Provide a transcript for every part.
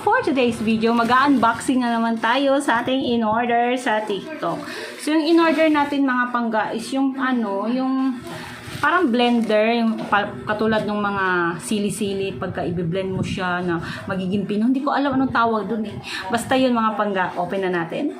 for today's video, mag-unboxing na naman tayo sa ating in-order sa TikTok. So, yung in-order natin mga pangga is yung ano, yung parang blender, yung katulad ng mga sili-sili, pagka i-blend mo siya na magiging pino. Hindi ko alam anong tawag dun eh. Basta yun mga pangga, open na natin.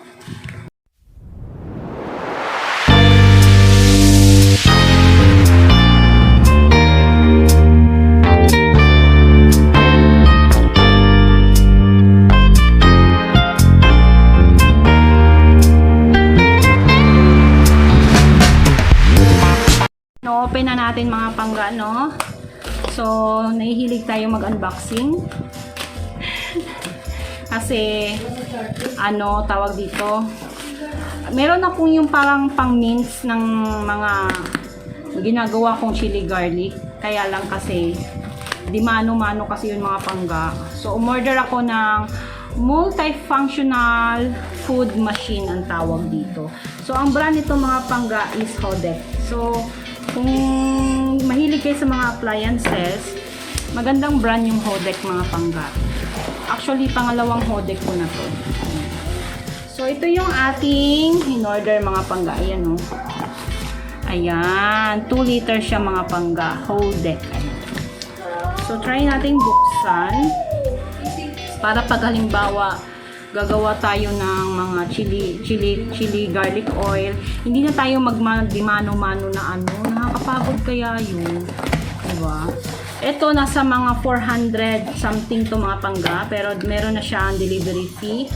Pangga, no? So, nahihilig tayo mag-unboxing. Kasi, ano, tawag dito, meron na yung parang pang mince ng mga ginagawa kong chili garlic. Kaya lang kasi, di mano-mano kasi yung mga pangga. So, umorder ako ng multifunctional food machine ang tawag dito. So, ang brand nito mga pangga is Hodek. So, kung mahilig kayo sa mga appliances, magandang brand yung Hodek mga pangga. Actually, pangalawang Hodek ko na to. So, ito yung ating in-order mga pangga. Ayan o. Ayan. 2 liter siya mga pangga. Hodek. So, try natin buksan. Para pag halimbawa, gagawa tayo ng mga chili, chili, chili garlic oil, hindi na tayo magmano-mano na ano. Nakakapagod kaya yun. Diba? Ito, nasa mga 400 something to mga pangga. Pero meron na siya ang delivery fee.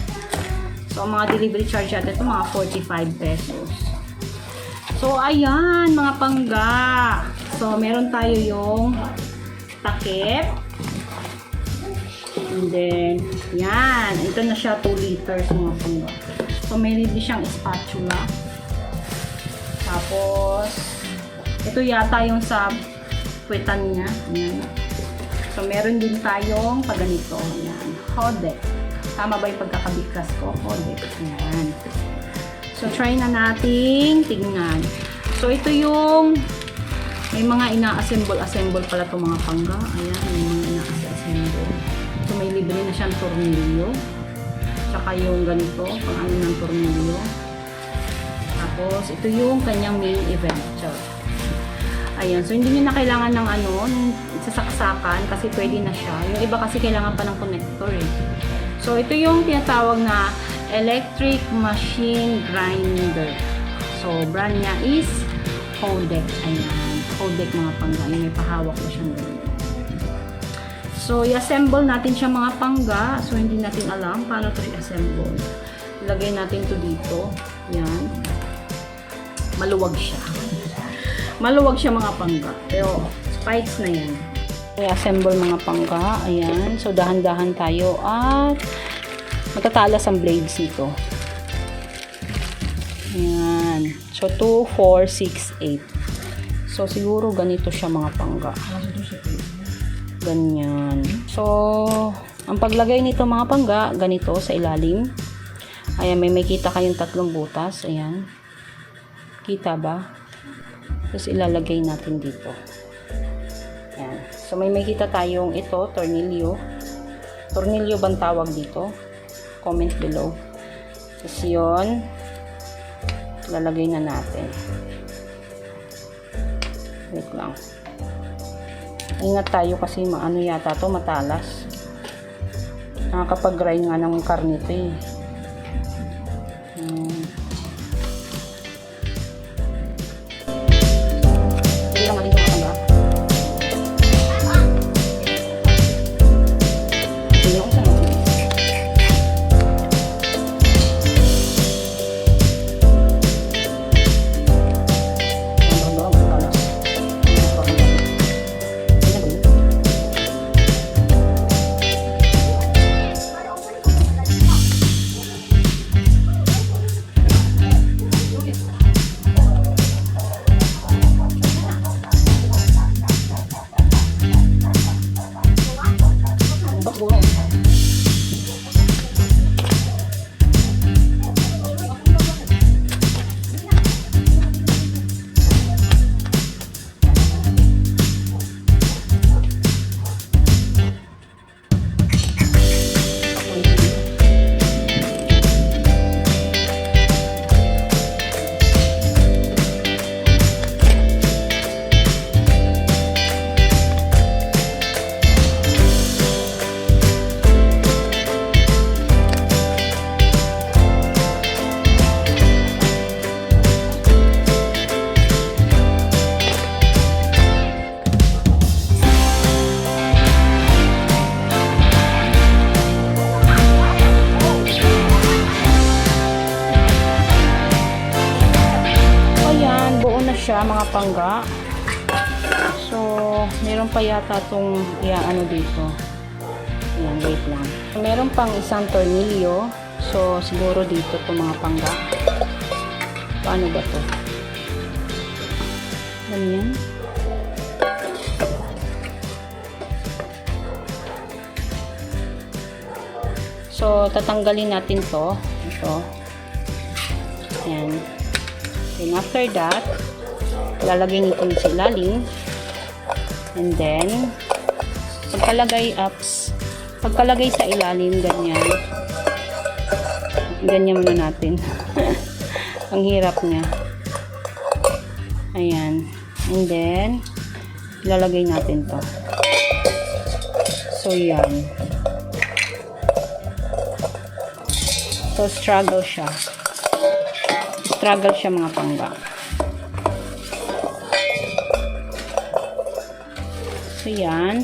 So, ang mga delivery charge natin ito, mga 45 pesos. So, ayan, mga pangga. So, meron tayo yung takip. And then, yan. Ito na siya, 2 liters mga pangga. So, meron din siyang spatula. Tapos, ito yata yung sa puwetan niya. Ayan. So, meron din tayong pag ganito. Ayan. Hodek. Tama ba yung pagkakabigkas ko? Hodek. Ayan. So, try na nating tignan. So, ito yung may mga ina-assemble-assemble pala itong mga pangga. Ayan, may mga ina-assemble. Libre na siyang tornilyo. Tsaka yung ganito, pang ano ng tornilyo. Tapos, ito yung kanyang main event. Char. Ayan, so hindi nyo na kailangan ng ano, sasaksakan kasi pwede na siya. Yung iba kasi kailangan pa ng connector eh. So, ito yung tinatawag na electric machine grinder. So, brand niya is Hodek. Ayan, Hodek mga pangga. Yung may pahawak na siyang ganito. So, i-assemble natin siya mga pangga. So, hindi natin alam paano ito i-assemble. Ilagay natin to dito. Yan. Maluwag siya. Maluwag siya mga pangga. Pero, spikes na yan. I-assemble mga pangga. Ayan. So, dahan-dahan tayo at matatalas ang blades nito. Ayan. So, 2, 4, 6, 8. So, siguro ganito siya mga pangga. Ganyan. So, ang paglagay nito mga pangga, ganito sa ilalim. Ayan, may makita kayong tatlong butas. Ayan. Kita ba? Tapos ilalagay natin dito. Ayan. So, may makita tayong ito, tornilyo. Tornilyo bang tawag dito? Comment below. Tapos yun, lalagay na natin. Wait lang. Ingat tayo kasi maano yata to matalas. Nakakapag-grind nga ng karnito eh. Mga pangga. So, meron pa yata itong ano dito. Ayan, wait lang. Meron pang isang tornilyo. So, siguro dito to mga pangga. Paano ba to? Ganyan. So, tatanggalin natin to. Ito. Ayan. Then, after that, lalagay nito sa ilalim. And then, pagkalagay ups, pagkalagay sa ilalim, ganyan. Ganyan muna natin. Ang hirap niya. Ayan. And then, lalagay natin to. So, yan. So, struggle siya. Struggle siya mga pangga. So, yan.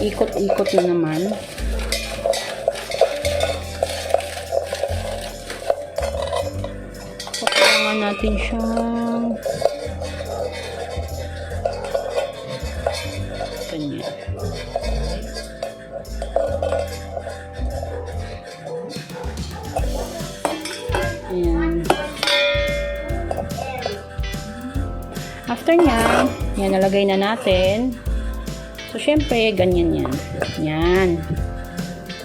Ikot-ikot na naman. So, kailangan natin siyang ganyan. Ayan. After niya, yan, nalagay na natin. So, syempre, ganyan yan. Yan.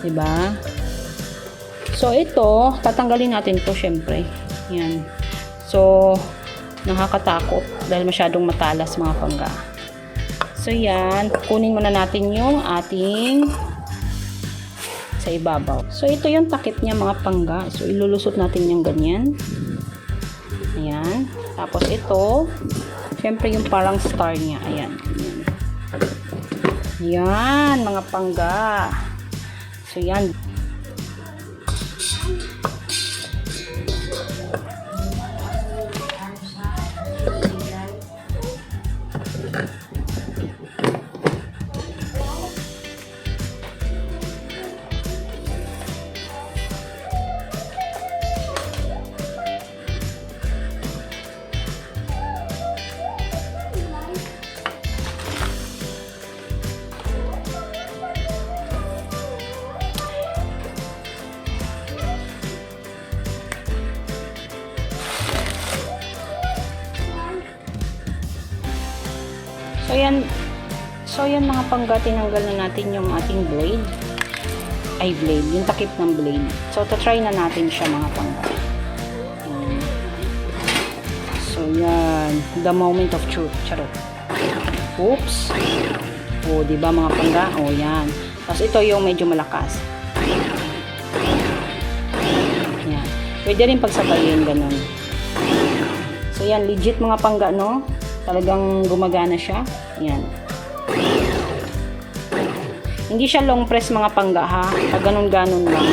Diba? So, ito, tatanggalin natin to syempre. Yan. So, nakakatakot dahil masyadong matalas mga pangga. So, yan. Kunin muna natin yung ating sa ibabaw. So, ito yung takip niya mga pangga. So, ilulusot natin yung ganyan. Ayan. Tapos, ito, syempre yung parang star niya. Ayan. Ayan. Yan, mga pangga. So, yan. So yan, so yan mga pangga, tinanggal na natin yung ating blade. Ay blade, yung takip ng blade. So try na natin siya mga pangga. So yan, the moment of truth. Charot. Oops. O, di ba mga pangga? O, yan. Tapos ito yung medyo malakas. Yan. Pwede rin pagsabayin, ganun. So yan, legit mga pangga, no? Talagang gumagana siya. Yan. Hindi siya long press mga pangga ha. Pag ganun-ganon lang.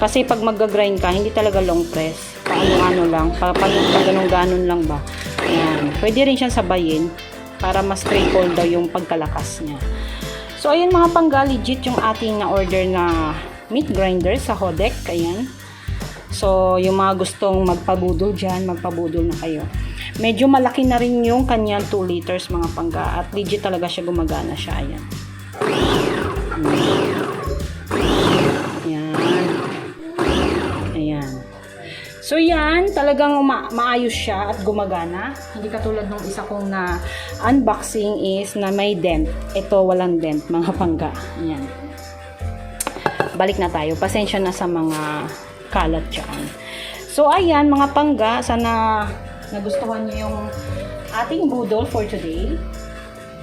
Kasi pag mag-grind ka, hindi talaga long press. Paano-ano lang. Pa, pa, pag ganun-ganon lang ba. Yan. Pwede rin siyang sabayin para mas triple daw yung pagkalakas niya. So, ayun mga pangga, legit yung ating na-order na meat grinder sa Hodek. Ayan. So, yung mga gustong magpabudol dyan, magpabudol na kayo. Medyo malaki na rin yung kanyang 2 liters mga pangga at legit talaga siya gumagana siya. Ayan. Ayan. Ayan. So yan, talagang ma- maayos siya at gumagana. Hindi katulad ng isa kong na unboxing is na may dent. Ito walang dent mga pangga. Ayan. Balik na tayo. Pasensya na sa mga kalat dyan. So ayan mga pangga, sana nagustuhan niyo yung ating budol for today.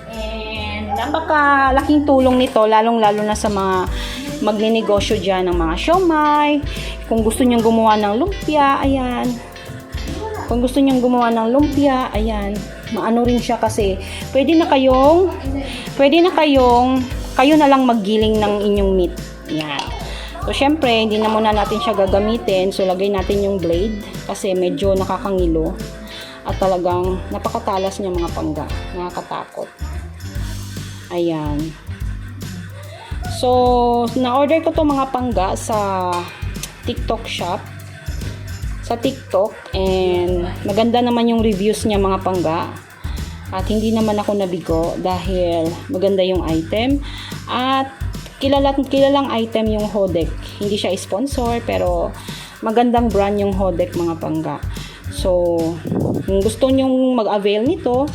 And napakalaking tulong nito, lalong-lalo na sa mga magninegosyo dyan ng mga siomay. Kung gusto nyong gumawa ng lumpia, ayan. Kung gusto nyong gumawa ng lumpia, ayan. Maano rin siya kasi pwede na kayong pwede na kayong kayo na lang maggiling ng inyong meat. Ayan. So, syempre, hindi na muna natin siya gagamitin. So, lagay natin yung blade kasi medyo nakakangilo. At talagang napakatalas niya mga pangga. Nakakatakot. Ayan. So, na-order ko to mga pangga sa TikTok shop. sa TikTok and maganda naman yung reviews niya mga pangga. At hindi naman ako nabigo dahil maganda yung item. At kilala, kilalang item yung Hodek. Hindi siya sponsor pero magandang brand yung Hodek mga pangga. So, kung gusto nyong mag-avail nito,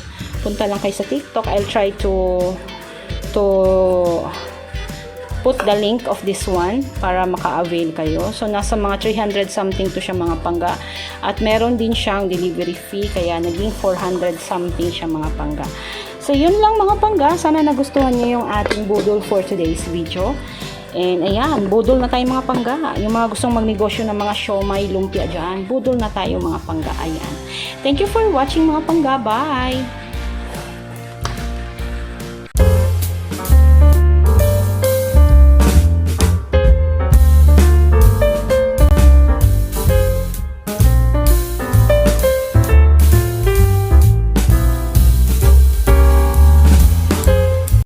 punta lang kayo sa TikTok. I'll try to to put the link of this one para maka-avail kayo. So, nasa mga 300 something to siya mga pangga. At meron din siyang delivery fee, kaya naging 400 something siya mga pangga. So, yun lang mga pangga. Sana nagustuhan niyo yung ating budol for today's video. And ayan, budol na tayo mga pangga. Yung mga gustong magnegosyo ng mga siomay, lumpia dyan, budol na tayo mga pangga. Ayan. Thank you for watching mga pangga. Bye!